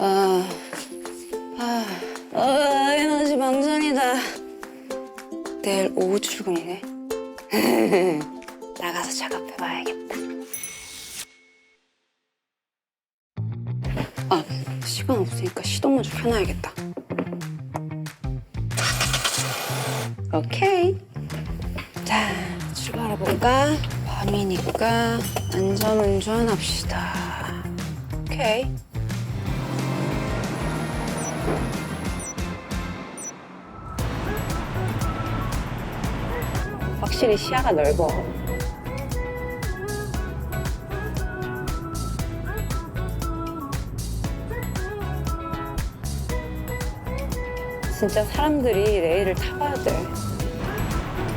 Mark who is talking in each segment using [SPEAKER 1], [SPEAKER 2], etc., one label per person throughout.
[SPEAKER 1] 아, 아, 아, 에너지 방전이다. 내일 오후 출근이네. 나가서 작업해봐야겠다. 아, 시간 없으니까 시동 먼저 켜놔야겠다. 오케이. 자, 출발해볼까? 밤이니까 안전운전 합시다. 오케이. 확실히 시야가 넓어. 진짜 사람들이 레일을 타봐야 돼.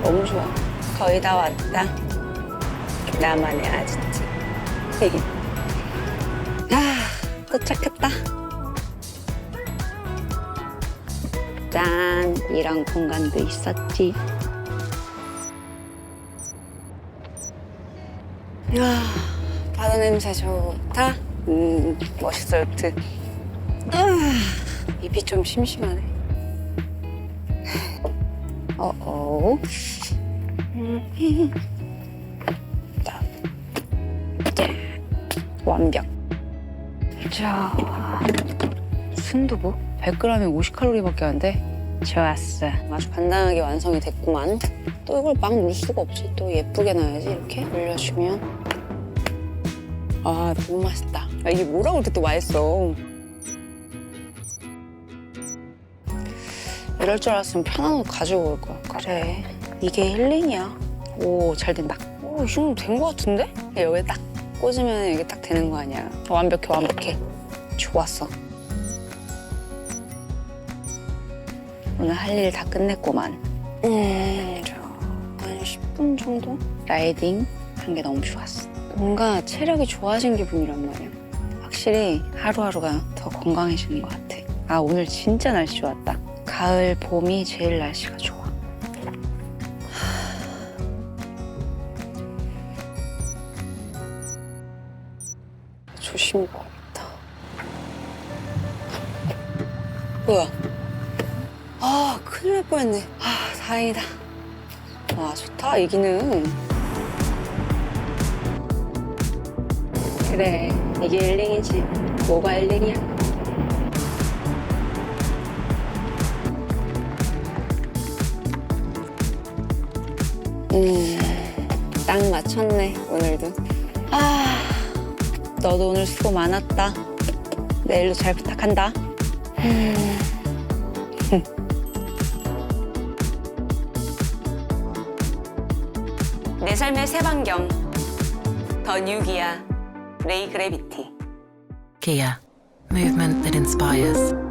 [SPEAKER 1] 너무 좋아. 거의 다 왔다. 나만의 아지트. 아, 도착했다. 짠, 이런 공간도 있었지. 이야, 바다 냄새 좋다. 음, 멋있어 요, 트. 아, 입이 좀 심심하네. 어 어. 음. 자, 예. 완벽. 자, 순두부 100g에 50칼로리밖에 안 돼. 좋았어. 아주 간단하게 완성이 됐구만. 또 이걸 막 넣을 수가 없지. 또 예쁘게 놔야지. 이렇게 올려주면. 아, 너무 맛있다. 아, 이게 뭐라고 이렇게 또 맛있어. 이럴 줄 알았으면 편한 옷 가지고 올 거야. 그래. 이게 힐링이야. 오, 잘 된다. 오, 이 정도 된 거 같은데? 여기 딱 꽂으면 이게 딱 되는 거 아니야. 완벽해, 완벽해. 좋았어. 오늘 할 일 다 끝냈구만. 음, 저, 한 10분 정도? 라이딩 한 게 너무 좋았어. 뭔가 체력이 좋아진 기분이란 말이야. 확실히 하루하루가 더 건강해지는 것 같아. 아, 오늘 진짜 날씨 좋았다. 가을, 봄이 제일 날씨가 좋아. 조심히 가야겠다. 뭐야? 아, 큰일 날 뻔했네. 아, 다행이다. 와, 좋다, 이기는. 그래, 이게 힐링이지. 뭐가 힐링이야? 음, 딱 맞췄네, 오늘도. 아, 너도 오늘 수고 많았다. 내일도 잘 부탁한다. 음. 내 삶의 새 반경. 더 뉴기아. 레이 그래비티.
[SPEAKER 2] Kia, movement that inspires.